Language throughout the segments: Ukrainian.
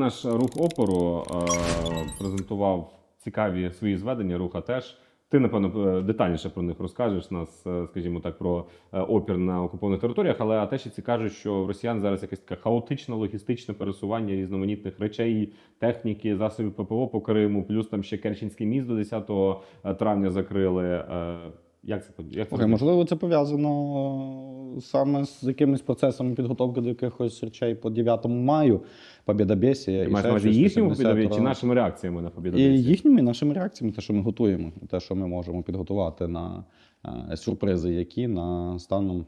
Наш рух опору е, презентував цікаві свої зведення. Руха теж. Ти, напевно, е, детальніше про них розкажеш нас, е, скажімо так, про опір на окупованих територіях. Але атешіці кажуть, що в росіян зараз якесь таке хаотичне логістичне пересування різноманітних речей, техніки, засобів ППО по Криму, плюс там ще Керченський міст до 10 травня закрили. Як це як це Слухай, можливо, це пов'язано е, саме з якимись процесами підготовки до якихось речей по 9 маю, Побєдобєсія. Ти маєш на увазі їхньому побідові чи нашими реакціями на І їхніми і нашими реакціями, те, що ми готуємо, те, що ми можемо підготувати на е, сюрпризи, які на станом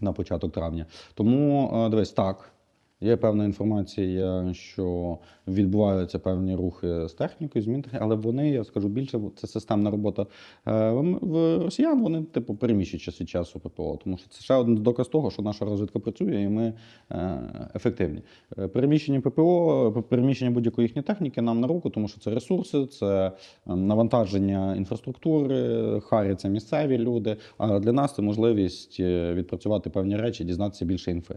на початок травня. Тому е, дивись, так. Є певна інформація, що відбуваються певні рухи з технікою, змін, але вони, я скажу більше, це системна робота е, в- росіян. Вони типу переміщують час від часу ППО, тому що це ще один доказ того, що наша розвідка працює і ми е, ефективні. Е, Переміщення ППО, переміщення будь-якої їхньої техніки нам на руку, тому що це ресурси, це навантаження інфраструктури, це місцеві люди. А для нас це можливість відпрацювати певні речі, дізнатися більше інфи.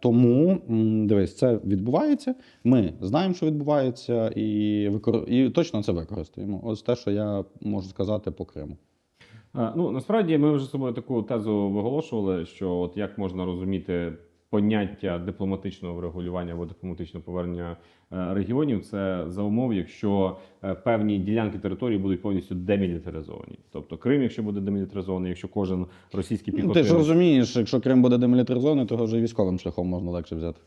Тому дивись, це відбувається. Ми знаємо, що відбувається, і викор... і точно це використаємо. Ось те, що я можу сказати по Криму. Е, Ну насправді ми вже з собою таку тезу виголошували, що от як можна розуміти поняття дипломатичного врегулювання або дипломатичного повернення е, регіонів, це за умов, якщо е, певні ділянки території будуть повністю демілітаризовані. Тобто Крим, якщо буде демілітаризований, якщо кожен російський Ну, ти ж розумієш, якщо Крим буде демілітаризований, то його вже військовим шляхом можна легше взяти.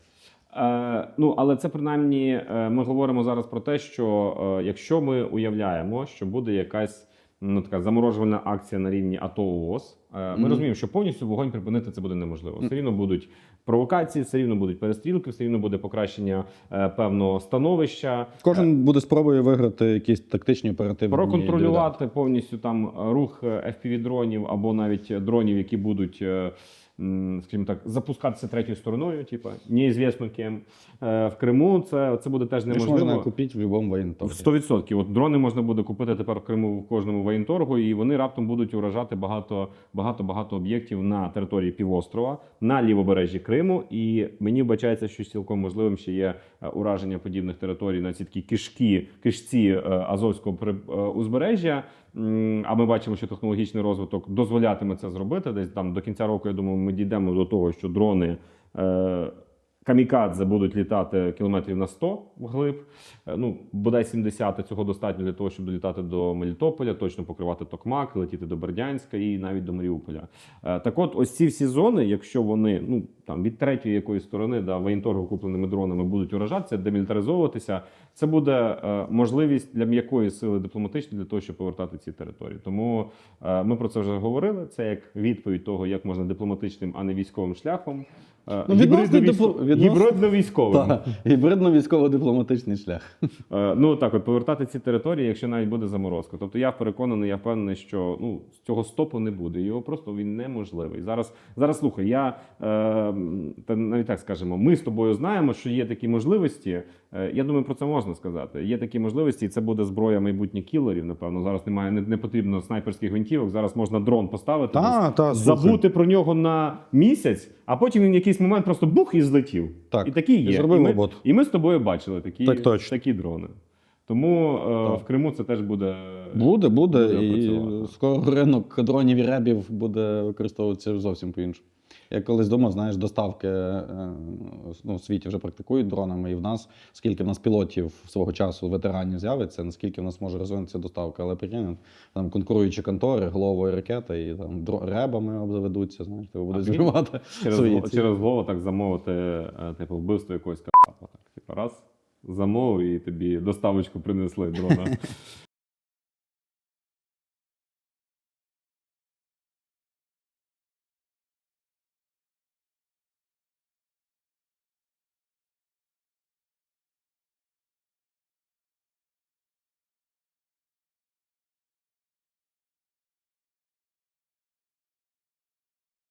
Е, ну, але це принаймні е, ми говоримо зараз про те, що е, якщо ми уявляємо, що буде якась ну така заморожувальна акція на рівні АТО ООС, Ми ми Мгм. розуміємо, що повністю вогонь припинити це буде неможливо. Все рівно будуть провокації, все рівно будуть перестрілки, все рівно буде покращення е, певного становища. Кожен буде спробою виграти якісь тактичні оперативні Проконтролювати повністю там е, рух fpv дронів або навіть дронів, які будуть, е, скажімо так, запускатися третьою стороною, типу, неізвісно ким. Е, В Криму це, це буде теж дивіденти. Можна неможливо. купити в будь-якому воєнторгі. 100%. От дрони можна буде купити тепер в Криму в кожному воєнторгу, і вони раптом будуть уражати багато багато багато об'єктів на території півострова, на лівобережжі Криму. І мені вбачається, що цілком можливим ще є е, ураження подібних територій на ці такі кишки, кишці е, Азовського узбережжя. А ми бачимо, що технологічний розвиток дозволятиме це зробити. Десь там до кінця року, я думаю, ми дійдемо до того, що дрони. Камікадзе будуть літати кілометрів на 100 вглиб. Е, Ну, бодай 70 цього достатньо для того, щоб долітати до Мелітополя, точно покривати Токмак, летіти до Бердянська і навіть до Маріуполя. Е, Так от, ось ці всі зони, якщо вони ну там від третьої якоїсь сторони, да, воєнторгу купленими дронами будуть уражатися, демілітаризовуватися, це буде е, можливість для м'якої сили дипломатичної для того, щоб повертати ці території. Тому ми про це вже говорили. Це як відповідь того, як можна дипломатичним, а не військовим шляхом. Ну, відносно дипло- відносно- гібридно-військовим. Так, гібридно-військово-дипломатичний шлях. Е, Ну так, от повертати ці території, якщо навіть буде заморозка. Тобто я переконаний, я впевнений, що ну цього стопу не буде. Його просто він неможливий. Зараз зараз слухай, я е, та навіть так скажемо, ми з тобою знаємо, що є такі можливості. Е, я думаю, про це можна сказати. Є такі можливості, і це буде зброя майбутніх кілерів. Напевно, зараз немає не, не потрібно снайперських гвинтівок. Зараз можна дрон поставити, Та, десь, та, слухай. забути про нього на місяць, а потім він в якийсь момент просто бух і злетів. Так, і такі і є. зробив і, ми, роботу. і ми з тобою бачили такі, Так точно. такі дрони. Тому е, Так. в Криму це теж буде. Буде, буде. Буде і працювати. скоро ринок дронів і ребів буде використовуватися зовсім по-іншому. Я колись думав, знаєш, доставки е, ну, в світі вже практикують дронами, і в нас, скільки в нас пілотів свого часу ветеранів з'явиться, наскільки в нас може розвинутися доставка. Але прикинь, там конкуруючі контори, головою ракета, і там ребами обзаведуться, знаєш, тебе будуть прикинь, Через, свої ці. через голову так замовити, е, типу, вбивство якогось капа. Так, типу, раз, замовив і тобі доставочку принесли дрона.